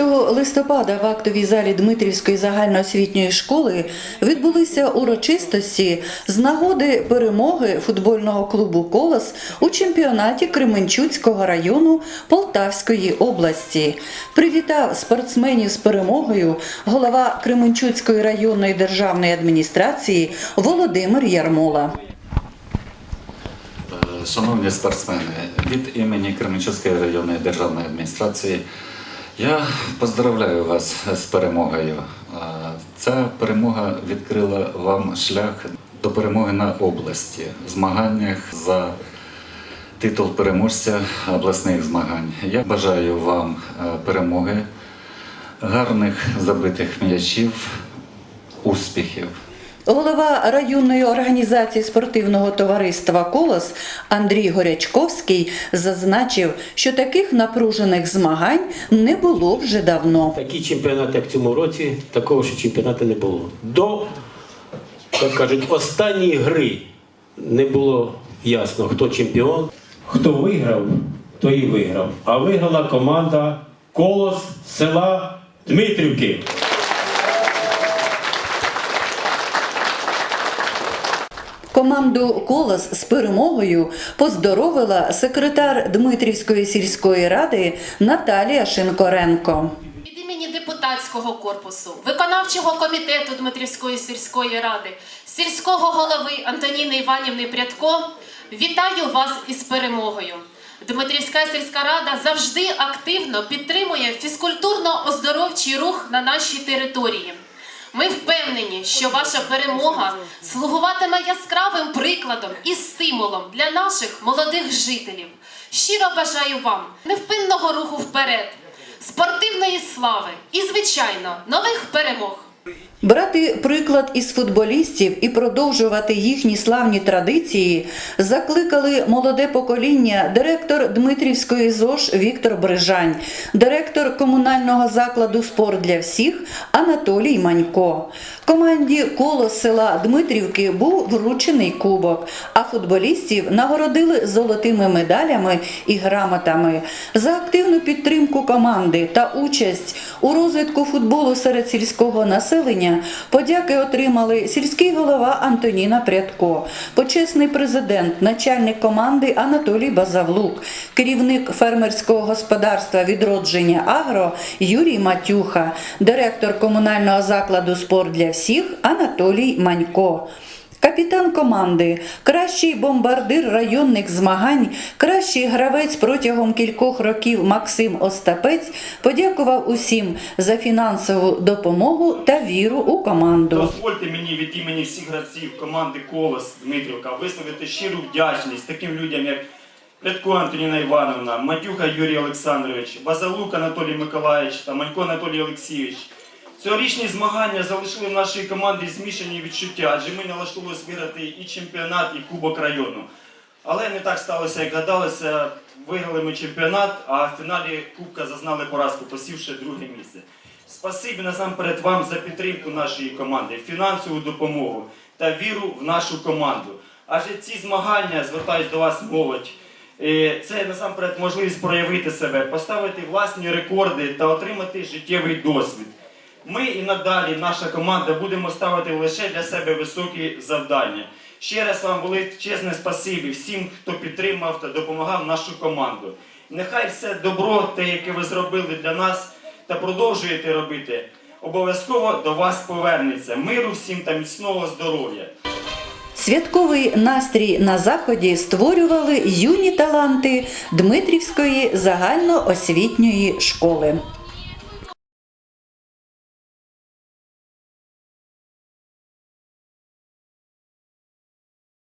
листопада в актовій залі Дмитрівської загальноосвітньої школи відбулися урочистості з нагоди перемоги футбольного клубу Колос у чемпіонаті Кременчуцького району Полтавської області. Привітав спортсменів з перемогою голова Кременчуцької районної державної адміністрації Володимир Ярмола. Е, Шановні спортсмени, від імені Кременчуцької районної державної адміністрації я поздравляю вас з перемогою. Ця перемога відкрила вам шлях до перемоги на області, змаганнях за титул переможця обласних змагань. Я бажаю вам е, перемоги, гарних забитих м'ячів, успіхів. Голова районної організації спортивного товариства Колос Андрій Горячковський зазначив, що таких напружених змагань не було вже давно. Такі чемпіонати, як в цьому році, такого ще чемпіонату не було. До, так кажуть, останньої гри не було ясно, хто чемпіон. Хто виграв, той і виграв. А виграла команда Колос села Дмитрівки. Команду Колос з перемогою поздоровила секретар Дмитрівської сільської ради Наталія Шинкоренко. Від імені депутатського корпусу, виконавчого комітету Дмитрівської сільської ради, сільського голови Антоніни Іванівни Прядко вітаю вас із перемогою. Дмитрівська сільська рада завжди активно підтримує фізкультурно-оздоровчий рух на нашій території. Ми впевнені, що ваша перемога слугуватиме яскравим прикладом і стимулом для наших молодих жителів. Щиро бажаю вам невпинного руху вперед, спортивної слави і, звичайно, нових перемог. Брати приклад із футболістів і продовжувати їхні славні традиції закликали молоде покоління директор Дмитрівської ЗОЖ Віктор Брижань, директор комунального закладу Спорт для всіх Анатолій Манько. Команді коло села Дмитрівки був вручений кубок, футболістів нагородили золотими медалями і грамотами за активну підтримку команди та участь у розвитку футболу серед сільського населення. Подяки отримали сільський голова Антоніна Прядко, почесний президент, начальник команди Анатолій Базавлук, керівник фермерського господарства відродження Агро Юрій Матюха, директор комунального закладу Спорт для всіх Анатолій Манько. Капітан команди, кращий бомбардир районних змагань, кращий гравець протягом кількох років Максим Остапець подякував усім за фінансову допомогу та віру у команду. Дозвольте мені від імені всіх гравців команди Колос Дмитрівка висловити щиру вдячність таким людям, як Рядко Антоніна Івановна, Матюха Юрій Олександрович, Базалук Анатолій Миколаївич та Манько Анатолій Олексійович. Цьогорічні змагання залишили в нашій команді змішані відчуття, адже ми налаштовувалися виграти і чемпіонат, і Кубок району. Але не так сталося, як гадалося. Виграли ми чемпіонат, а в фіналі Кубка зазнали поразку, посівши друге місце. Спасибі насамперед вам за підтримку нашої команди, фінансову допомогу та віру в нашу команду. Адже ці змагання, звертаюсь до вас, молодь, е, це насамперед можливість проявити себе, поставити власні рекорди та отримати життєвий досвід. Ми і надалі, наша команда, будемо ставити лише для себе високі завдання. Ще раз вам величезне спасибі всім, хто підтримав та допомагав нашу команду. Нехай все добро, те, яке ви зробили для нас та продовжуєте робити, обов'язково до вас повернеться. Миру всім та міцного здоров'я. Святковий настрій на заході створювали юні таланти Дмитрівської загальноосвітньої школи.